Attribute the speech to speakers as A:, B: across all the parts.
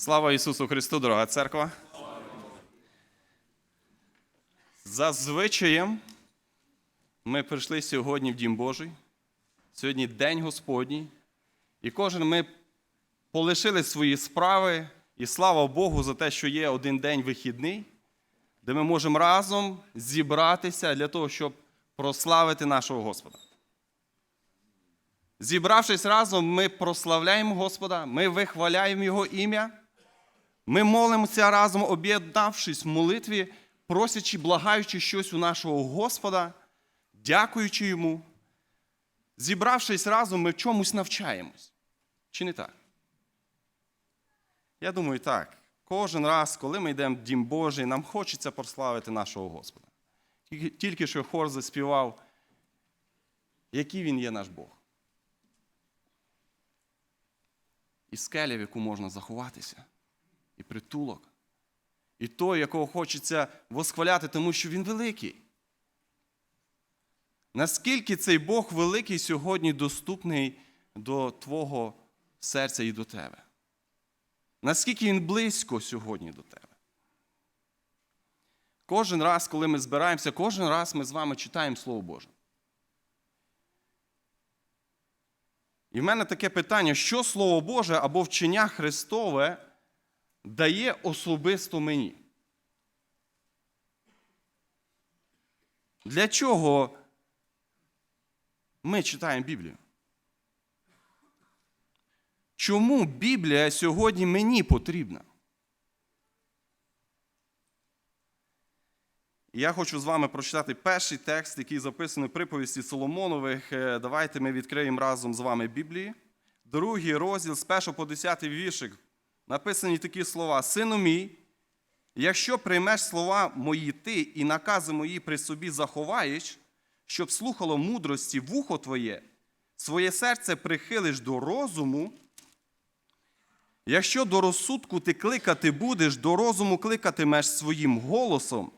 A: Слава Ісусу Христу, дорога церква. За звичаєм ми прийшли сьогодні в Дім Божий. Сьогодні День Господній. І кожен ми полишили свої справи. І слава Богу за те, що є один день вихідний, де ми можемо разом зібратися для того, щоб прославити нашого Господа. Зібравшись разом, ми прославляємо Господа, ми вихваляємо Його ім'я. Ми молимося разом, об'єднавшись в молитві, просячи, благаючи щось у нашого Господа, дякуючи йому. Зібравшись разом, ми в чомусь навчаємось. Чи не так? Я думаю, так. Кожен раз, коли ми йдемо в Дім Божий, нам хочеться прославити нашого Господа. Тільки- що хор заспівав, який він є наш Бог. І скеля, в яку можна заховатися і притулок, і той, якого хочеться восхваляти, тому що він великий. Наскільки цей Бог великий сьогодні доступний до твого серця і до тебе? Наскільки він близько сьогодні до тебе? Кожен раз, коли ми збираємося, кожен раз ми з вами читаємо Слово Боже. І в мене таке питання: що Слово Боже або вчення Христове дає особисто мені? Для чого ми читаємо Біблію? Чому Біблія сьогодні мені потрібна? Я хочу з вами прочитати перший текст, який записаний в приповісті Соломонових. Е, Давайте ми відкриємо разом з вами Біблії. Другий розділ з 1 по 10 віршик. Написані такі слова: Сину мій, якщо приймеш слова мої ти і накази мої при собі заховаєш, щоб слухало мудрості вухо твоє, своє серце прихилиш до розуму, якщо до розсудку ти кликати будеш, до розуму кликатимеш своїм голосом,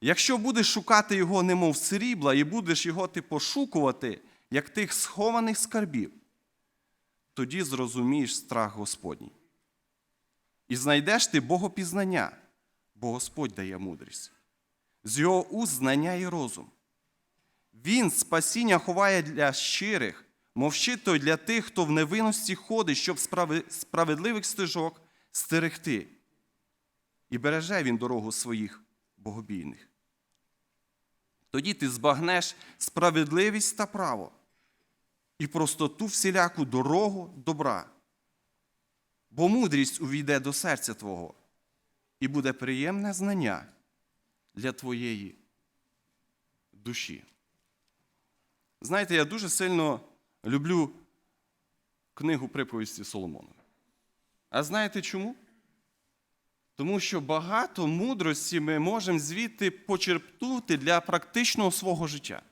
A: якщо будеш шукати його, немов срібла, і будеш його ти пошукувати, як тих схованих скарбів, тоді зрозумієш страх Господній. І знайдеш ти Богопізнання, бо Господь дає мудрість. З його уст знання і розум. Він спасіння ховає для щирих, мов щит той для тих, хто в невинності ходить, щоб справедливих стежок стерегти. І береже він дорогу своїх богобійних. Тоді ти збагнеш справедливість та право і простоту всіляку дорогу добра. Бо мудрість увійде до серця Твого, і буде приємне знання для твоєї душі. Знаєте, я дуже сильно люблю книгу приповісті Соломонової. А знаєте чому? Тому що багато мудрості ми можемо звідти почерпнути для практичного свого життя.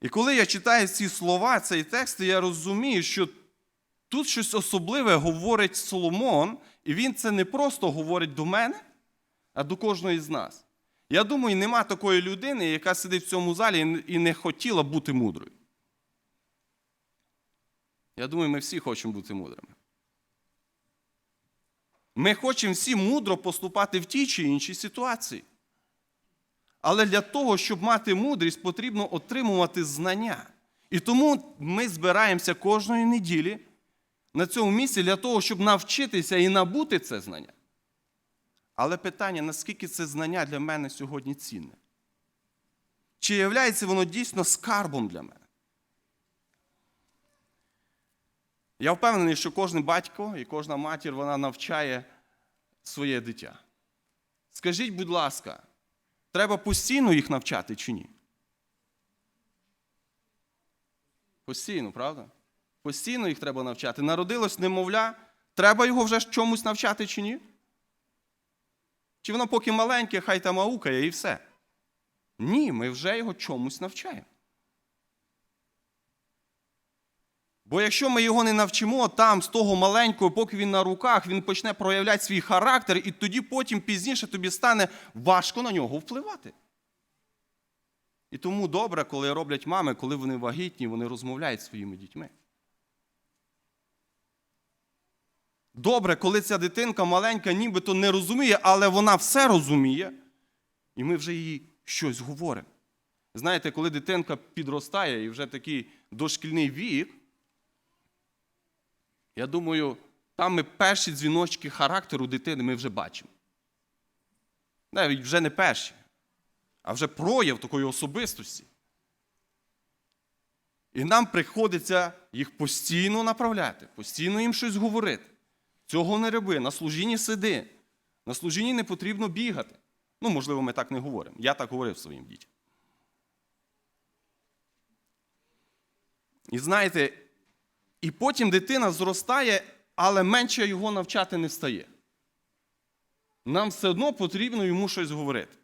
A: І коли я читаю ці слова, цей текст, я розумію, що тут щось особливе говорить Соломон, і він це не просто говорить до мене, а до кожної з нас. Я думаю, нема такої людини, яка сидить в цьому залі і не хотіла бути мудрою. Я думаю, ми всі хочемо бути мудрими. Ми хочемо всі мудро поступати в тій чи іншій ситуації. Але для того, щоб мати мудрість, потрібно отримувати знання. І тому ми збираємося кожної неділі на цьому місці для того, щоб навчитися і набути це знання. Але питання, наскільки це знання для мене сьогодні цінне? Чи є воно дійсно скарбом для мене? Я впевнений, що кожен батько і кожна матір вона навчає своє дитя. Скажіть, будь ласка, треба постійно їх навчати чи ні? Постійно, правда? Постійно їх треба навчати. Народилось немовля, треба його вже чомусь навчати чи ні? Чи воно поки маленьке, хай там аукає і все? Ні, ми вже його чомусь навчаємо. Бо якщо ми його не навчимо там, з того маленького, поки він на руках, він почне проявляти свій характер, і тоді потім пізніше тобі стане важко на нього впливати. І тому добре, коли роблять мами, коли вони вагітні, вони розмовляють зі своїми дітьми. Добре, коли ця дитинка маленька, нібито не розуміє, але вона все розуміє, і ми вже їй щось говоримо. Знаєте, коли дитинка підростає і вже такий дошкільний вік, я думаю, там ми перші дзвіночки характеру дитини ми вже бачимо. Навіть вже не перші, а вже прояв такої особистості. І нам приходиться їх постійно направляти, постійно їм щось говорити. Цього не роби, на служінні сиди. На служінні не потрібно бігати. Ну, можливо, ми так не говоримо. Я так говорив своїм дітям. І знаєте, і потім дитина зростає, але менше його навчати не стає. Нам все одно потрібно йому щось говорити.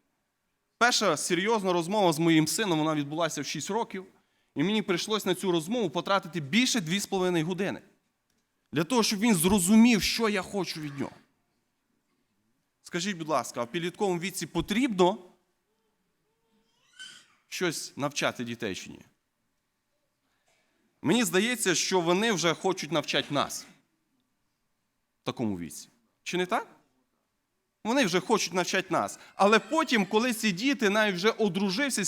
A: Перша серйозна розмова з моїм сином вона відбулася в 6 років, і мені прийшлося на цю розмову потратити більше 2,5 години. Для того, щоб він зрозумів, що я хочу від нього. Скажіть, будь ласка, а в підлітковому віці потрібно щось навчати дітей чи ні? Мені здається, що вони вже хочуть навчати нас в такому віці. Чи не так? Вони вже хочуть навчати нас. Але потім, коли ці діти навіть вже одружився,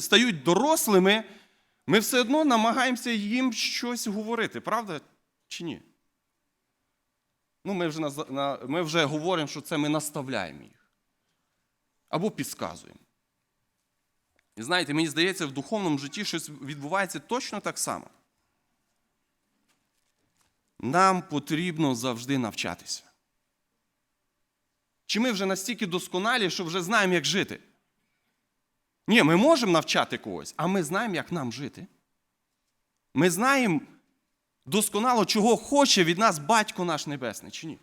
A: стають дорослими, ми все одно намагаємося їм щось говорити, правда чи ні? Ну, ми вже, на- ми вже говоримо, що це ми наставляємо їх. Або підказуємо. І знаєте, мені здається, в духовному житті щось відбувається точно так само. Нам потрібно завжди навчатися. Чи ми вже настільки досконалі, що вже знаємо, як жити? Ні, ми можемо навчати когось, а ми знаємо, як нам жити. Ми знаємо досконало, чого хоче від нас батько наш Небесний, чи ні?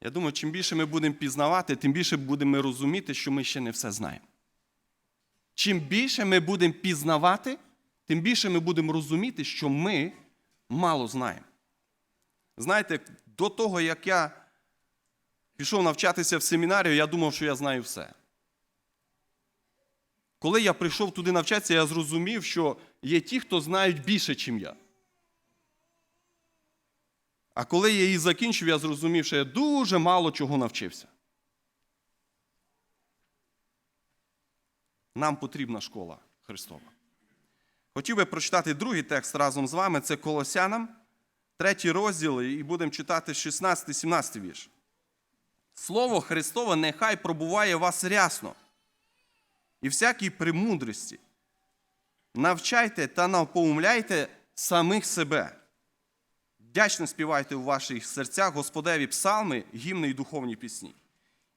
A: Я думаю, чим більше ми будемо пізнавати, тим більше будемо розуміти, що ми ще не все знаємо. Чим більше ми будемо пізнавати, тим більше ми будемо розуміти, що ми мало знаємо. Знаєте, до того, як я пішов навчатися в семінарію, я думав, що я знаю все. Коли я прийшов туди навчатися, я зрозумів, що є ті, хто знають більше, ніж я. А коли я її закінчив, я зрозумів, що я дуже мало чого навчився. Нам потрібна школа Христова. Хотів би прочитати другий текст разом з вами. Це Колосянам, третій розділ, і будемо читати 16-17 вірш. Слово Христове нехай пробуває вас рясно і всякій премудрості. Навчайте та напоумляйте самих себе. Вдячно співайте у ваших серцях Господеві псалми, гімни і духовні пісні.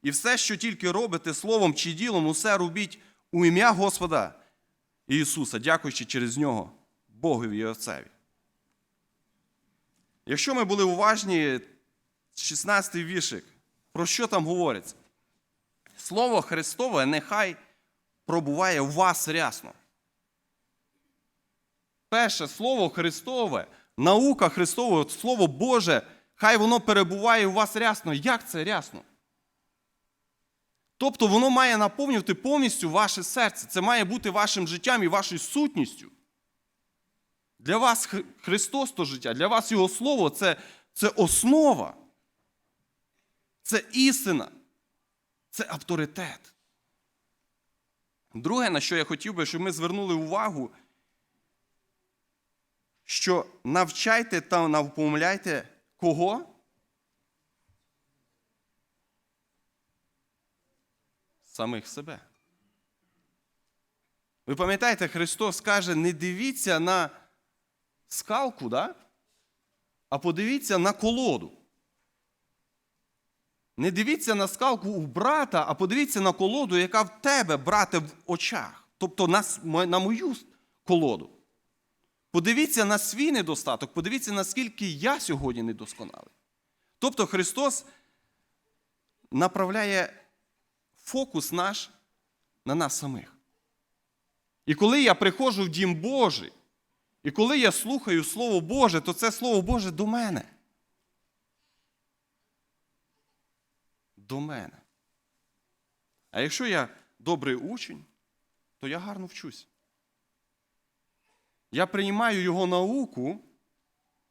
A: І все, що тільки робите словом чи ділом, усе робіть у ім'я Господа Ісуса, дякуючи через нього Богові і Отцеві. Якщо ми були уважні, 16-й віршик, про що там говориться? Слово Христове нехай пробуває в вас рясно. Перше слово Христове, наука Христова, Слово Боже, хай воно перебуває у вас рясно. Як це рясно? Тобто воно має наповнювати повністю ваше серце. Це має бути вашим життям і вашою сутністю. Для вас Хри- Христос то життя, для вас Його Слово це, це основа. Це істина. Це авторитет. Друге, на що я хотів би, щоб ми звернули увагу, що навчайте та навпомляйте кого? Самих себе. Ви пам'ятаєте, Христос каже, не дивіться на скалку, да? а подивіться на колоду. Не дивіться на скалку у брата, а подивіться на колоду, яка в тебе, брате, в очах. Тобто на, мою колоду. Подивіться на свій недостаток, подивіться, наскільки я сьогодні недосконалий. Тобто Христос направляє фокус наш на нас самих. І коли я приходжу в дім Божий, і коли я слухаю Слово Боже, то це Слово Боже до мене. До мене. А якщо я добрий учень, то я гарно вчусь. Я приймаю його науку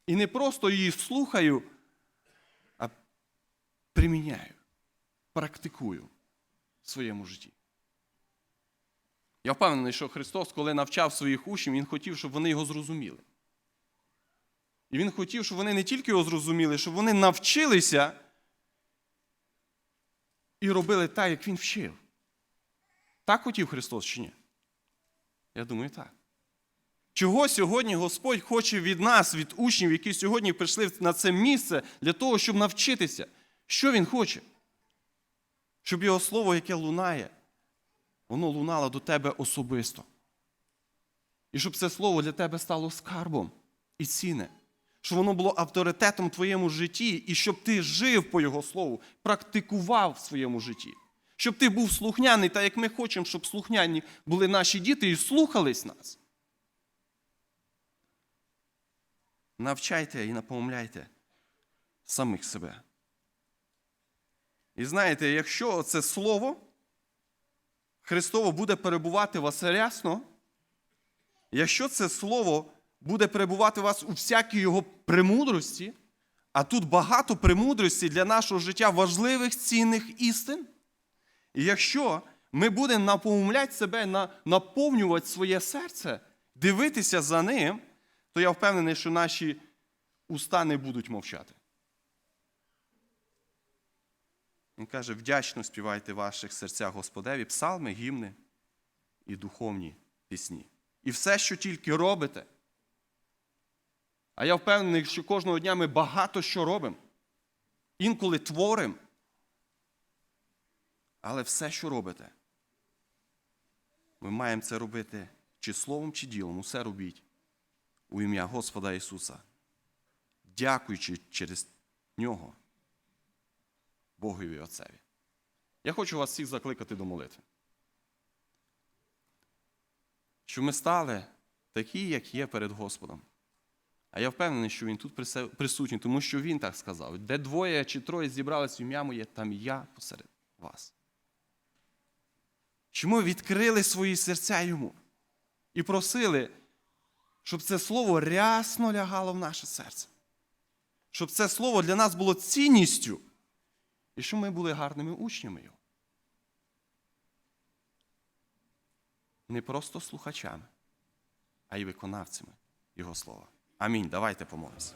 A: І не просто її слухаю, а приміняю, практикую в своєму житті. Я впевнений, що Христос, коли навчав своїх учнів, Він хотів, щоб вони його зрозуміли. І Він хотів, щоб вони не тільки його зрозуміли, щоб вони навчилися і робили так, як Він вчив. Так хотів Христос чи ні? Я думаю, так. Чого сьогодні Господь хоче від нас, від учнів, які сьогодні прийшли на це місце для того, щоб навчитися? Що Він хоче? Щоб Його слово, яке лунає, воно лунало до тебе особисто. І щоб це слово для тебе стало скарбом і цінне. Щоб воно було авторитетом в твоєму житті, і щоб ти жив по Його слову, практикував в своєму житті. Щоб ти був слухняний, так як ми хочемо, щоб слухняні були наші діти і слухались нас. Навчайте і напомляйте самих себе. І знаєте, якщо це слово Христово буде перебувати у вас рясно, якщо це слово буде перебувати вас у всякій його премудрості, а тут багато премудрості для нашого життя важливих цінних істин, і якщо ми будемо напомляти себе, наповнювати своє серце, дивитися за ним, то я впевнений, що наші уста не будуть мовчати. Він каже, вдячно співайте ваших серцях Господеві, псалми, гімни і духовні пісні. І все, що тільки робите. А я впевнений, що кожного дня ми багато що робимо. Інколи творимо. Але все, що робите, ми маємо це робити чи словом, чи ділом. Усе робіть у ім'я Господа Ісуса, дякуючи через Нього Богові Отцеві. Я хочу вас всіх закликати до молитви. Щоб ми стали такі, як є перед Господом. А я впевнений, що Він тут присутній, тому що Він так сказав: де двоє чи троє зібрались в ім'я моє, там я посеред вас. Ми відкрили свої серця йому і просили, щоб це слово рясно лягало в наше серце. Щоб це слово для нас було цінністю, і щоб ми були гарними учнями його. Не просто слухачами, а й виконавцями Його слова. Амінь. Давайте помолимося.